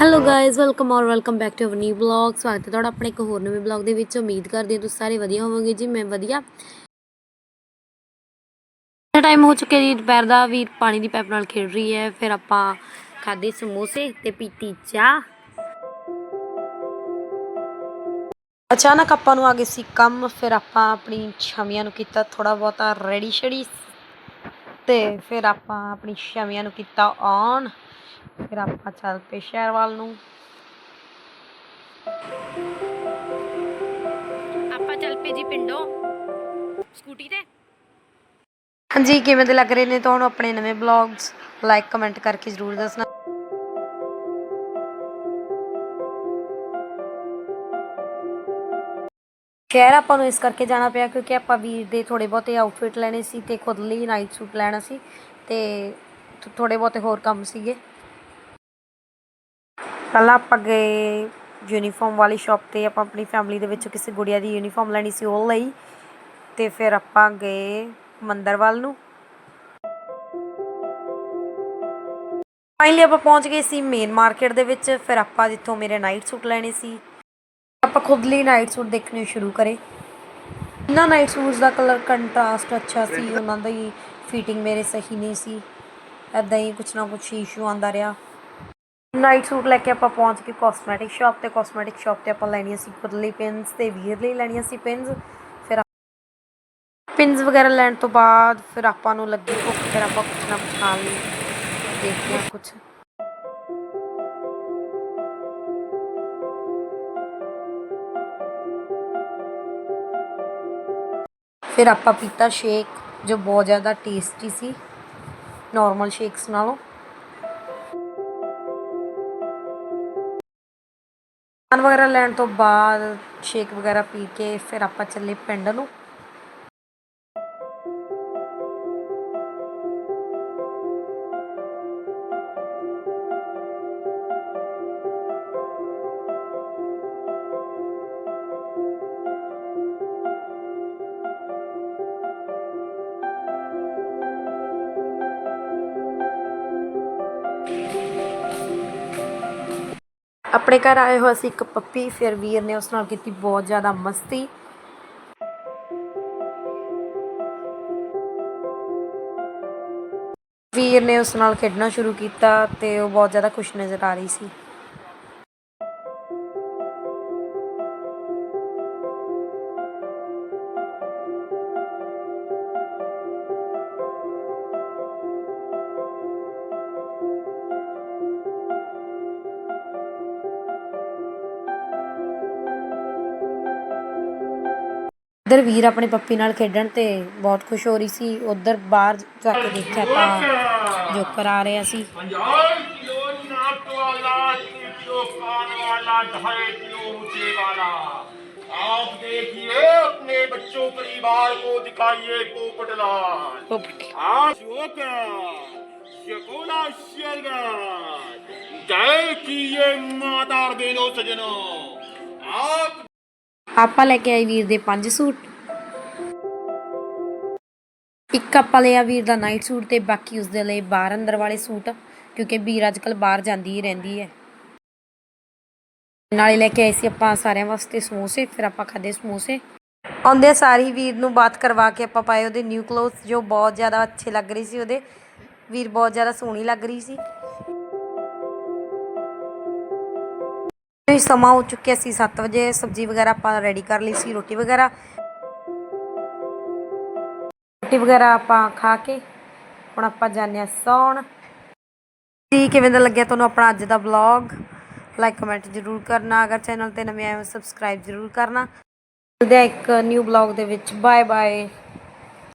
Hello guys welcome ਔਰ welcome back to our new blog ਸਵਾਗਤ ਹੈ ਤੁਹਾਡਾ ਆਪਣੇ ਇੱਕ ਹੋਰ ਨਵੇਂ ਬਲੌਗ ਦੇ ਵਿੱਚ। ਉਮੀਦ ਕਰਦੇ ਹਾਂ ਤੁਸੀਂ ਸਾਰੇ ਵਧੀਆ ਹੋਵੋਗੇ। ਜੀ ਮੈਂ ਵਧੀਆ। ਟਾਈਮ ਹੋ ਚੁੱਕਿਆ ਜੀ ਦੁਪਹਿਰ ਦਾ। ਵੀਰ ਪਾਣੀ ਦੀ ਪਾਈਪ ਨਾਲ ਖੇਡ ਰਹੀ ਹੈ। ਫਿਰ ਆਪਾਂ ਖਾਦੇ ਸਮੋਸੇ ਤੇ ਪੀਤੀ ਚਾਹ। ਅਚਾਨਕ ਆਪਾਂ ਨੂੰ ਆ ਗਏ ਸੀ ਕੰਮ। ਫਿਰ ਆਪਾਂ ਆਪਣੀ ਛਮੀਆਂ ਨੂੰ ਕੀਤਾ ਥੋੜਾ ਬਹੁਤਾ ਰੈਡੀ ਸ਼ੜੀ ਤੇ ਫਿਰ ਆਪਾਂ ਆਪਣੀ ਛਮੀਆਂ ਨੂੰ ਕੀਤਾ ਔਨ ਫਿਰ ਆਪਾਂ ਚੱਲ ਪਏ ਸ਼ਹਿਰ ਵੱਲ ਨੂੰ। ਆਪਾਂ ਚੱਲ ਪਏ ਜੀ ਪਿੰਡੋਂ। ਸਕੂਟੀ ਤੇ? ਹਾਂਜੀ ਕਿਵੇਂ ਦੇ ਲੱਗ ਰਹੇ ਨੇ ਤੁਹਾਨੂੰ ਆਪਣੇ ਨਵੇਂ ਬਲੌਗਸ ਲਾਈਕ ਕਮੈਂਟ ਕਰਕੇ ਜ਼ਰੂਰ ਦੱਸਣਾ। ਸ਼ਹਿਰ ਆਪਾਂ ਨੂੰ ਇਸ ਕਰਕੇ ਜਾਣਾ ਪਿਆ ਕਿਉਂਕਿ ਆਪਾਂ ਵੀਰ ਦੇ ਥੋੜੇ ਬਹੁਤੇ ਆਊਟਫਿਟ ਲੈਣੇ ਸੀ ਤੇ ਖੁਦ ਲਈ ਨਾਈਟ ਸੂਟ ਲੈਣਾ ਸੀ ਤੇ ਥੋੜੇ ਬਹੁਤੇ ਹੋਰ ਕੰਮ ਸੀਗੇ। ਪਹਿਲਾਂ ਆਪਾਂ ਗਏ ਯੂਨੀਫਾਰਮ ਵਾਲੀ ਸ਼ਾਪ ਤੇ ਆਪਾਂ ਆਪਣੀ ਫੈਮਿਲੀ ਦੇ ਵਿੱਚੋਂ ਕਿਸੇ ਗੁੜੀਆ ਦੀ ਯੂਨੀਫਾਰਮ ਲੈਣੀ ਸੀ ਉਹ ਲਈ ਤੇ ਫਿਰ ਆਪਾਂ ਗਏ ਮੰਦਰ ਵੱਲ ਨੂੰ। ਫਾਈਨਲੀ ਆਪਾਂ ਪਹੁੰਚ ਗਏ ਸੀ ਮੇਨ ਮਾਰਕੀਟ ਦੇ ਵਿੱਚ, ਫਿਰ ਆਪਾਂ ਜਿੱਥੋਂ ਮੇਰੇ ਨਾਈਟ ਸੂਟ ਲੈਣੇ ਸੀ। ਆਪਾਂ ਖੁਦ ਲਈ ਨਾਈਟ ਸੂਟ ਦੇਖਣੇ ਸ਼ੁਰੂ ਕਰੇ। ਇਹਨਾਂ ਨਾਈਟ ਸੂਟਸ ਦਾ ਕਲਰ ਕੰਟਰਾਸਟ ਅੱਛਾ ਸੀ, ਉਹਨਾਂ ਦੀ ਫਿਟਿੰਗ ਮੇਰੇ ਸਹੀ ਨਹੀਂ ਸੀ। ਐਦਾਂ ਹੀ ਕੁਛ ਨਾ ਕੁਛ ਇਸ਼ੂ ਆਉਂਦਾ ਰਿਹਾ। ਨਾਈਟ ਸੂਟ ਲੈ ਕੇ ਆਪਾਂ ਪਹੁੰਚ ਗਏ ਕਾਸਮੈਟਿਕ ਸ਼ਾਪ ਤੇ ਕਾਸਮੈਟਿਕ ਸ਼ਾਪ ਤੇ ਆਪਾਂ ਲੈਣੀਆਂ ਸੀ ਖੁਦ ਲਈ ਪਿੰਸ ਤੇ ਵੀਰ ਲਈ ਲੈਣੀਆਂ ਸੀ ਪਿੰਸ ਫਿਰ ਪਿੰਸ ਵਗੈਰਾ ਲੈਣ ਤੋਂ ਬਾਅਦ ਫਿਰ ਆਪਾਂ ਨੂੰ ਲੱਗੀ ਭੁੱਖ, ਫਿਰ ਆਪਾਂ ਕੁਛ ਨਾ ਕੁਛ ਖਾਣ ਲਈ, ਦੇਖਦੇ ਹਾਂ ਕੁਛ। ਫਿਰ ਆਪਾਂ ਪੀਤਾ ਸ਼ੇਕ ਜੋ ਬਹੁਤ ਜ਼ਿਆਦਾ ਟੇਸਟੀ ਸੀ ਨਾਰਮਲ ਸ਼ੇਕਸ ਨਾਲੋਂ। ਖਾਣ ਵਗੈਰਾ ਲੈਣ ਤੋਂ ਬਾਅਦ ਸ਼ੇਕ ਵਗੈਰਾ ਪੀ ਕੇ ਫਿਰ ਆਪਾਂ ਚੱਲੇ ਪਿੰਡ ਨੂੰ। ਆਪਣੇ ਘਰ ਆਏ ਹੋਏ ਸੀ ਇੱਕ ਪੱਪੀ, ਫਿਰ ਵੀਰ ਨੇ ਉਸ ਨਾਲ ਕੀਤੀ ਬਹੁਤ ਜ਼ਿਆਦਾ ਮਸਤੀ। ਵੀਰ ਨੇ ਉਸ ਨਾਲ ਖੇਡਣਾ ਸ਼ੁਰੂ ਕੀਤਾ ਤੇ ਉਹ ਬਹੁਤ ਜ਼ਿਆਦਾ ਖੁਸ਼ ਨਜ਼ਰ ਆ ਰਹੀ ਸੀ। ਇੱਧਰ ਵੀਰ ਆਪਣੇ ਪੱਪੀ ਨਾਲ ਖੇਡਣ ਤੇ ਬਹੁਤ ਖੁਸ਼ ਹੋ ਰਹੀ ਸੀ ਉਧਰ ਬਾਹਰ ਜਾ ਕੇ ਦੇਖਿਆ ਤਾਂ ਜੋਕਰ ਆ ਰਿਹਾ ਸੀ हजार किलो नाप वाला तीन किलो कान वाला ढाई किलो ऊंचे वाला आप देखिए अपने बच्चों परिवार को दिखाइए पोपटलाल आप जोकर शकोला शेरगढ़ जय की ये माता और बहनों सजनों आप ਆਪਾਂ ਲੈ ਕੇ ਆਏ ਵੀਰ ਦੇ ਪੰਜ ਸੂਟ। ਇੱਕ ਆਪਾਂ ਲਿਆ ਵੀਰ ਦਾ ਨਾਈਟ ਸੂਟ ਤੇ ਬਾਕੀ ਉਸਦੇ ਲਈ ਬਾਹਰ ਅੰਦਰ ਵਾਲੇ ਸੂਟ, ਕਿਉਂਕਿ ਵੀਰ ਅੱਜ ਕੱਲ ਬਾਹਰ ਜਾਂਦੀ ਹੀ ਰਹਿੰਦੀ ਹੈ। ਨਾਲੇ ਲੈ ਕੇ ਆਏ ਸੀ ਆਪਾਂ ਸਾਰਿਆਂ ਵਾਸਤੇ ਸਮੋਸੇ, ਫਿਰ ਆਪਾਂ ਖਾਦੇ ਸਮੋਸੇ। ਆਉਂਦੇ ਸਾਰੀ ਵੀਰ ਨੂੰ ਬਾਤ ਕਰਵਾ ਕੇ ਆਪਾਂ ਪਾਏ ਉਹਦੇ ਨਿਊ ਕਲੋਥਸ ਜੋ ਬਹੁਤ ਜ਼ਿਆਦਾ ਅੱਛੇ ਲੱਗ ਰਹੀ ਸੀ ਉਹਦੇ। ਵੀਰ ਬਹੁਤ ਜ਼ਿਆਦਾ ਸੋਹਣੀ ਲੱਗ ਰਹੀ ਸੀ। ਇਹ ਸਮਾਂ ਹੋ ਚੁੱਕਿਆ ਸੀ 7 ਵਜੇ, ਸਬਜ਼ੀ ਵਗੈਰਾ ਆਪਾਂ ਰੈਡੀ ਕਰ ਲਈ ਸੀ, ਰੋਟੀ ਵਗੈਰਾ। ਰੋਟੀ ਵਗੈਰਾ ਆਪਾਂ ਖਾ ਕੇ ਹੁਣ ਆਪਾਂ ਜਾਂਦੇ ਹਾਂ ਸੌਣ। ਜੀ, ਕਿਵੇਂ ਦਾ ਲੱਗਿਆ ਤੁਹਾਨੂੰ ਆਪਣਾ ਅੱਜ ਦਾ ਵਲੌਗ ਲਾਈਕ ਕਮੈਂਟ ਜ਼ਰੂਰ ਕਰਨਾ। ਅਗਰ ਚੈਨਲ ਤੇ ਨਵੇਂ ਆਏ ਹੋ ਸਬਸਕ੍ਰਾਈਬ ਜ਼ਰੂਰ ਕਰਨਾ। ਮਿਲਦੇ ਹਾਂ ਇੱਕ ਨਿਊ ਵਲੌਗ ਦੇ ਵਿੱਚ। Bye bye